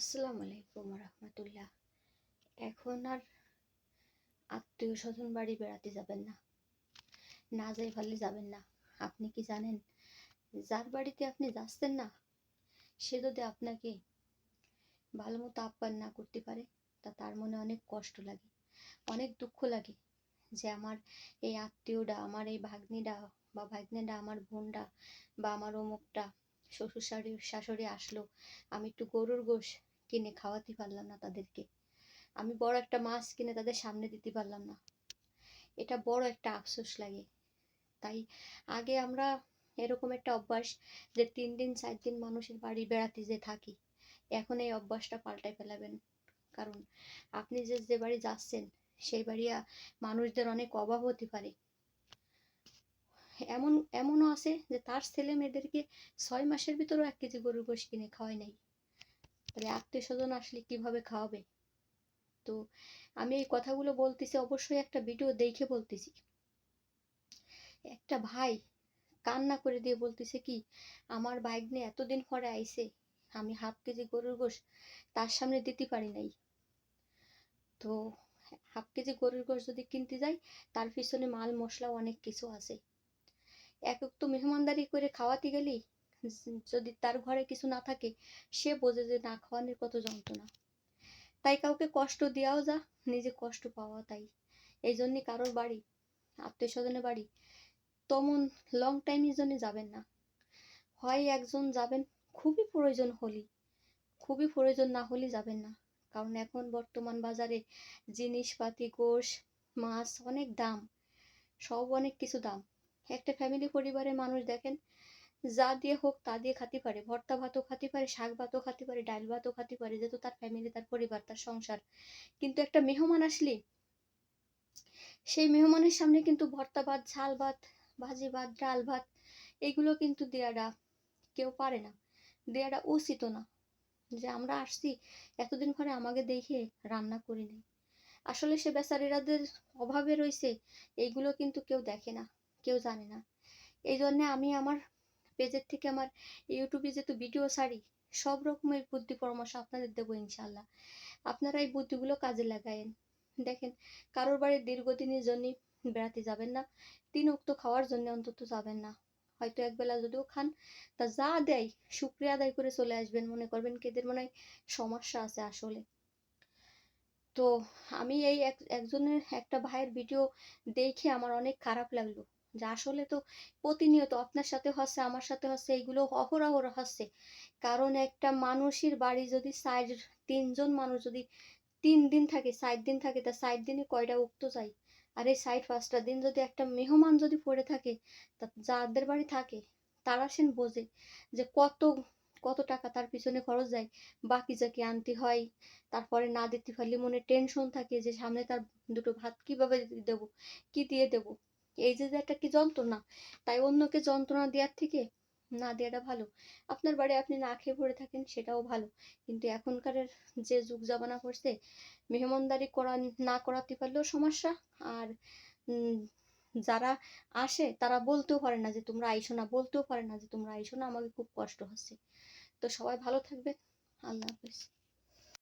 আসসালামু আলাইকুম রহমতুল্লাহ। এখন আর আত্মীয় স্বজন বাড়ি বেড়াতে যাবেন না। না যাই ভালে যাবেন না। আপনি কি জানেন, যার বাড়িতে আপনি যাচ্ছেন না, সে যদি আপনাকে ভালো মতো আপ্যায়ন না করতে পারে, তা তার মনে অনেক কষ্ট লাগে, অনেক দুঃখ লাগে যে আমার এই আত্মীয়টা আমার এই ভাগ্নিটা বা ভাগ্নেটা আমার বোনটা বা আমার অমুকটা শ্বশুর শাড়ি শাশুড়ি আসলো, আমি একটু গরুর গোশ কিনে খাওয়াতে পারলাম না তাদেরকে। আমি বড় একটা মাছ কিনে তাদের সামনে দিতে পারলাম না। এটা বড় একটা আফসোস লাগে। তাই আগে আমরা এরকম একটা অভ্যাস যে তিন দিন, চার দিন মানুষের বাড়ি বেড়াতে যে থাকি। এখন এই অভ্যাসটা পাল্টাই ফেলাবেন। কারণ আপনি যে যে বাড়ি যাচ্ছেন, সেই বাড়ি মানুষদের অনেক অভাব হতে পারে। এমন, এমনও আছে যে তার ছেলে মেয়েদেরকে ছয় মাসের ভিতরেও এক কেজি গরুর গোশ কিনে খাওয়াই নাই। তাহলে আত্মীয় স্বজন আসলে কীভাবে খাওয়াবে? তো আমি এই কথাগুলো বলতেছি, অবশ্যই একটা ভিডিও দেখে বলতেছি। একটা ভাই কান্না করে দিয়ে বলতেছে কি, আমার নিয়ে এতদিন পরে আইছে, আমি হাফ কেজি গরুর গোশ তার সামনে দিতে পারি নাই। তো হাফ কেজি গরুর গোশ যদি কিনতে যাই, তার পিছনে মাল মশলা অনেক কিছু আছে। এক তো মেহমানদারি করে খাওয়াতে গেলি যদি তার ঘরে কিছু না থাকে, সে বোঝে যে না খাওয়ানোর কত যন্ত্রণা। তাই কাউকে কষ্ট দেওয়াও যা, নিজে কষ্ট পাওয়া তাই। এই জন্যে কারোর বাড়ি আত্মীয় স্বজনের বাড়ি, তেমন লং টাইমের জন্য যাবেন না। হয় একজন যাবেন, খুবই প্রয়োজন হলি খুবই প্রয়োজন না হলে যাবেন না। কারণ এখন বর্তমান বাজারে জিনিসপাতি, গোশ, মাছ অনেক দাম, সব অনেক কিছু দাম। একটা ফ্যামিলি পরিবারের মানুষ দেখেন যা দিয়ে হোক তা দিয়ে খাতে পারে। ভর্তা ভাতও খাতে পারে, শাক ভাতও খাতে পারে, ডাল ভাতও খাতে পারে, যেহেতু তার ফ্যামিলি তার পরিবার, তার সংসার। কিন্তু একটা মেহমান আসলে, সেই মেহমানের সামনে কিন্তু ভর্তা ভাত, ঝাল ভাত, ভাজি ভাত, ডাল ভাত, এগুলো কিন্তু দেয়াটা কেউ পারে না দেয়াটা উচিত না। যে আমরা আসছি, এতদিন পরে আমাকে দেখে রান্না করি নি আসলে সে বেচারিরাদের অভাবে রয়েছে এইগুলো কিন্তু কেউ দেখে না, কেউ জানে না। এই জন্যে আমি আমার পেজের থেকে আমার ইউটিউবে যেহেতু ভিডিও ছাড়ি, সব রকমের বুদ্ধি পরামর্শ আপনাদের দেবো ইনশাল্লাহ আপনারা এই বুদ্ধিগুলো কাজে লাগায়েন। দেখেন, কারোর বাড়ির দীর্ঘদিনের জন্য বেড়াতে যাবেন না, তিন উক্ত খাওয়ার জন্য অন্তত যাবেন না। হয়তো একবেলা যদিও খান, তা যা দেয়, শুক্রিয়া আদায় করে চলে আসবেন। মনে করবেন কেদের মনে হয় সমস্যা আছে আসলে। তো আমি এই এক, একজনের, একটা ভাইয়ের ভিডিও দেখে আমার অনেক খারাপ লাগল। যে আসলে তো প্রতিনিয়ত আপনার সাথে হচ্ছে, আমার সাথে হচ্ছে এইগুলো অহরহ হচ্ছে। কারণ একটা মানুষের বাড়ি যদি চার তিনজন মানুষ যদি তিন দিন থাকে ষাট দিন থাকে, তা ষাট দিনে কয়টা উক্ত চাই? আর এই ষাট পাঁচটা দিন যদি একটা মেহমান যদি পড়ে থাকে, তা যাদের বাড়ি থাকে, তারা সেন বোঝে যে কত কত টাকা তার পিছনে খরচ যায়। বাকি যাকে আনতে হয়, তারপরে না দিতে পারলে মনে টেনশন থাকে যে সামনে তার দুটো ভাত কীভাবে দেবো, কি দিয়ে দেবো? এই যে একটা কি যন্ত্রণা? তাই অন্যকে যন্ত্রণা দেওয়ার থেকে না দেওয়াটা ভালো। আপনার বাড়ি আপনি না খেয়ে পড়ে থাকেন সেটাও ভালো। কিন্তু এখনকার যে যুগ জামানা করছে, মেহমানদারি করা না করাতে পারলেও সমস্যা। আর যারা আসে তারা বলতেও পারে না যে তোমরা আইসো না, বলতেও পারে না যে তোমরা আইসো না, আমাকে খুব কষ্ট হচ্ছে। তো সবাই ভালো থাকবে আল্লাহ হাফিজ।